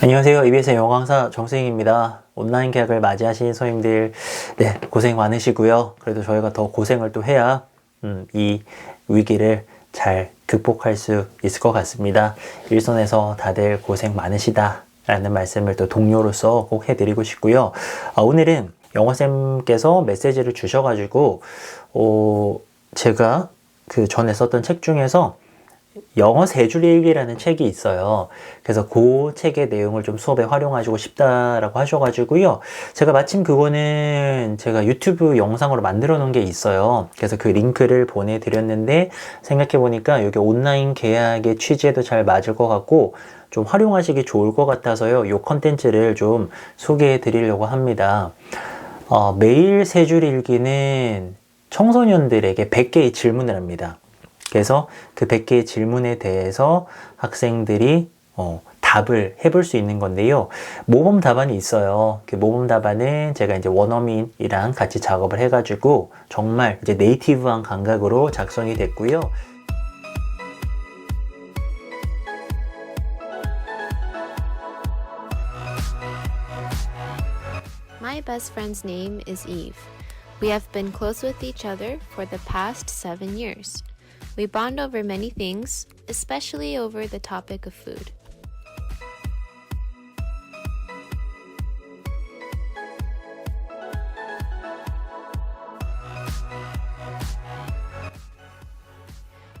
안녕하세요. EBS의 영어 강사 정승입니다. 온라인 계약을 맞이하신 선생님들, 네, 고생 많으시고요. 그래도 저희가 더 고생을 또 해야, 음, 이 위기를 잘 극복할 수 있을 것 같습니다. 일선에서 다들 고생 많으시다. 라는 말씀을 또 동료로서 꼭 해드리고 싶고요. 아, 오늘은 영어쌤께서 메시지를 주셔가지고, 어, 제가 그 전에 썼던 책 중에서 영어 세줄 읽기라는 책이 있어요. 그래서 그 책의 내용을 좀 수업에 활용하시고 싶다라고 하셔가지고요. 제가 마침 그거는 제가 유튜브 영상으로 만들어 놓은 게 있어요. 그래서 그 링크를 보내드렸는데 생각해보니까 여기 온라인 계약의 취지에도 잘 맞을 것 같고 좀 활용하시기 좋을 것 같아서요. 이 컨텐츠를 좀 소개해 드리려고 합니다. 어, 매일 세줄 읽기는 청소년들에게 100개의 질문을 합니다. 그래서 그 100개의 질문에 대해서 학생들이 어, 답을 해볼 수 있는 건데요. 모범 답안이 있어요. 그 모범 답안은 제가 이제 원어민이랑 같이 작업을 해가지고 정말 이제 네이티브한 감각으로 작성이 됐고요. We bond over many things, especially over the topic of food.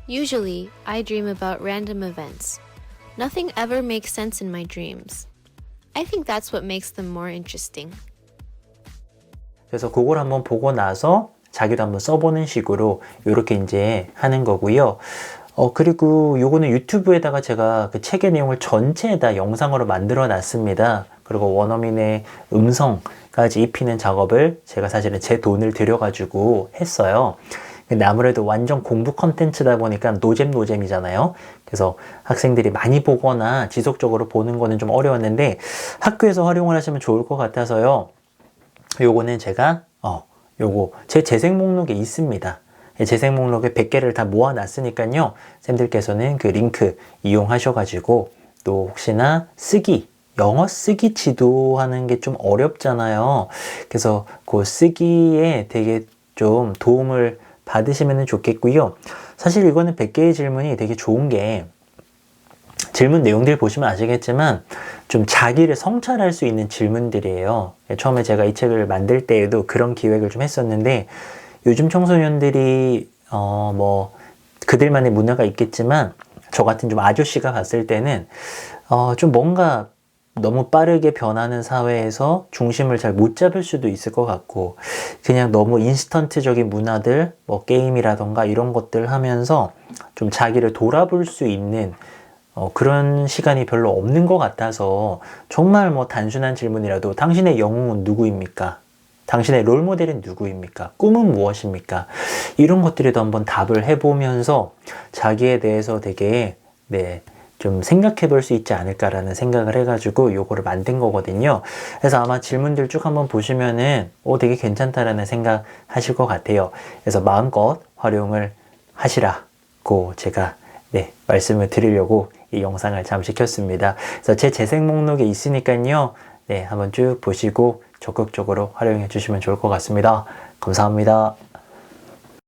Usually, I dream about random events. Nothing ever makes sense in my dreams. I think that's what makes them more interesting. 그래서 그걸 한번 보고 나서 자기도 한번 써보는 식으로 이렇게 이제 하는 거고요. 어, 그리고 요거는 유튜브에다가 제가 그 책의 내용을 전체에다 영상으로 만들어 놨습니다. 그리고 원어민의 음성까지 입히는 작업을 제가 사실은 제 돈을 들여가지고 했어요. 근데 아무래도 완전 공부 컨텐츠다 보니까 노잼 노잼이잖아요. 그래서 학생들이 많이 보거나 지속적으로 보는 거는 좀 어려웠는데 학교에서 활용을 하시면 좋을 것 같아서요. 요거는 제가 어 요거 제 재생 목록에 있습니다. 재생 목록에 100개를 다 모아놨으니까요. 쌤들께서는 그 링크 이용하셔가지고 또 혹시나 쓰기 영어 쓰기 지도하는 게 좀 어렵잖아요. 그래서 그 쓰기에 되게 좀 도움을 받으시면 좋겠고요. 사실 이거는 100개의 질문이 되게 좋은 게 질문 내용들 보시면 아시겠지만 좀 자기를 성찰할 수 있는 질문들이에요. 처음에 제가 이 책을 만들 때에도 그런 기획을 좀 했었는데 요즘 청소년들이 어 뭐 그들만의 문화가 있겠지만 저 같은 좀 아저씨가 봤을 때는 어 좀 뭔가 너무 빠르게 변하는 사회에서 중심을 잘 못 잡을 수도 있을 것 같고 그냥 너무 인스턴트적인 문화들 뭐 게임이라던가 이런 것들 하면서 좀 자기를 돌아볼 수 있는 어, 그런 시간이 별로 없는 것 같아서 정말 뭐 단순한 질문이라도 당신의 영웅은 누구입니까? 당신의 롤 모델은 누구입니까? 꿈은 무엇입니까? 이런 것들에도 한번 답을 해보면서 자기에 대해서 되게 네, 좀 생각해 볼 수 있지 않을까라는 생각을 해가지고 요거를 만든 거거든요. 그래서 아마 질문들 쭉 한번 보시면은 오 되게 괜찮다라는 생각 하실 것 같아요. 그래서 마음껏 활용을 하시라고 제가 네, 말씀을 드리려고 이 영상을 잠시 켰습니다. 그래서 제 재생 목록에 있으니까요. 네, 한번 쭉 보시고 적극적으로 활용해 주시면 좋을 것 같습니다. 감사합니다.